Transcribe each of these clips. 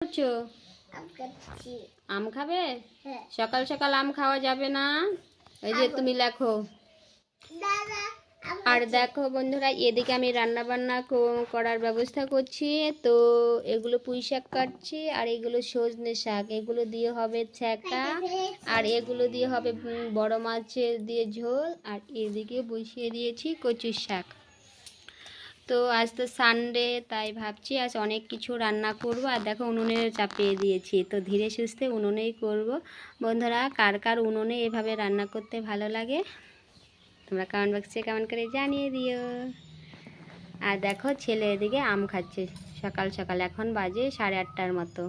করছ? আম খাবে? হ্যাঁ। সকাল সকাল আম খাওয়া যাবে না? এই যে তুমি লেখো। আর দেখো বন্ধুরা এদিকে আমি রান্না বান্না করার ব্যবস্থা করছি। তো এগুলো পুঁই শাক কাটছি আর এগুলো সজনে শাক। এগুলো দিয়ে হবে ছ্যাঁকা আর এগুলো দিয়ে হবে বড় মাছের দিয়ে ঝোল। আর এদিকে বসিয়ে দিয়েছি কচুর শাক। তো আজ তো সানডে তাই ভাবছি আজ অনেক কিছু রান্না করব। আর দেখো উনুনে চাপিয়ে দিয়েছি। তো ধীরে সুস্থে উনুনেই করব। বন্ধুরা, কার কার উনুনে এভাবে রান্না করতে ভালো লাগে? তোমরা কমেন্ট বক্সে কমেন্ট করে জানিয়ে দিও। আর দেখো ছেলে এদিকে আম খাচ্ছে। সকাল সকাল, এখন বাজে সাড়ে আটটার মতো।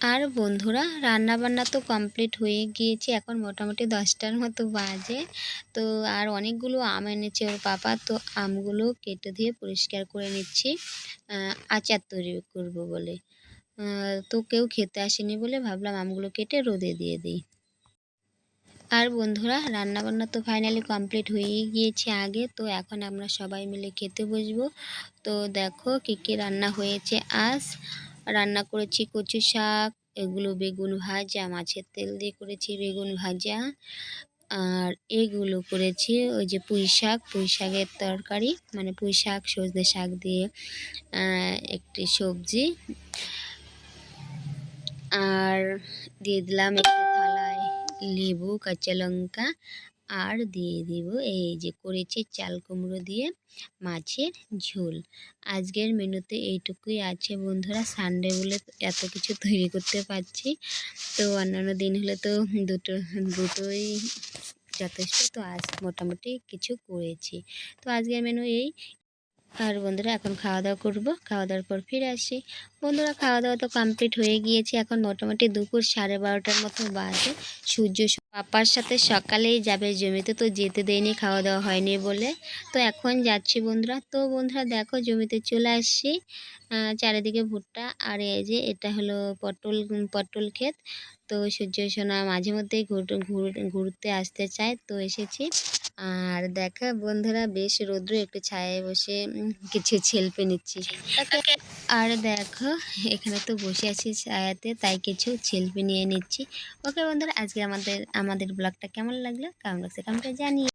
আর বন্ধুরা রান্না বান্না তো কমপ্লিট হয়ে গিয়েছে, এখন মোটামুটি দশটার মতো বাজে। তো আর অনেকগুলো আম এনেছে ওর পাপা, তো আমগুলো কেটে দিয়ে পরিষ্কার করে নিচ্ছি। আচার তৈরি করব বলে। তো কেউ খেতে আসেনি বলে ভাবলাম আমগুলো কেটে রোদে দিয়ে দিই। আর বন্ধুরা রান্না বান্না তো ফাইনালি কমপ্লিট হয়েই গিয়েছে আগে, তো এখন আমরা সবাই মিলে খেতে বসবো। তো দেখো কী কী রান্না হয়েছে আজ। রান্না করেছি কচু শাক, এগুলো বেগুন ভাজা, মাছের তেল দিয়ে করেছি বেগুন ভাজা, আর এগুলো করেছি ওই যে পুঁই শাক, পুঁই শাকের তরকারি মানে পুঁই শাক, সজনে শাক দিয়ে একটি সবজি। আর দিয়ে দিলাম একটা থালায় লেবু, কাঁচা লঙ্কা আর দিয়ে দিব এই যে করেছি চাল কুমড়ো দিয়ে মাছের ঝোল। আজকের মেনুতে এইটুকুই আছে বন্ধুরা সানডে বলে এত কিছু তৈরি করতে পারছি। তো অন্যান্য দিন হলে তো দুটো, দুটোই যথেষ্ট। তো আজ মোটামুটি কিছু করেছি। তো আজকের মেনু এই। আর বন্ধুরা, এখন খাওয়া দাওয়া করব। খাওয়া দাওয়ার পর ফিরে আসি। বন্ধুরা খাওয়া দাওয়া তো কমপ্লিট হয়ে গিয়েছে। এখন মোটামুটি দুপুর সাড়ে বারোটার মতো বাজে। সূর্য পাপার সাথে সকালেই যাবে, জমিতে তো যেতে দেয়নি খাওয়া দাওয়া হয়নি বলে। তো এখন যাচ্ছি বন্ধুরা। তো বন্ধুরা দেখো, জমিতে চলে আসছি। চারিদিকে ভুট্টা আর এই যে এটা হলো পটল পটল ক্ষেত। তো সূর্য সোনা মাঝে মধ্যেই ঘুর- ঘুর- ঘুরতে আসতে চায়। তো এসেছি। আর দেখা বন্ধুরা বেশ রৌদ্র একটু ছায়ায় বসে কিছু ছেলপে নিচ্ছি। আর দেখো এখানে তো বসে আছি ছায়াতে তাই কিছু ছেলপে নিয়ে নিচ্ছি। ওকে বন্ধুরা আজকে আমাদের আমাদের ব্লগটা কেমন লাগল? কেমন লাগছে কেমনটা জানিয়ে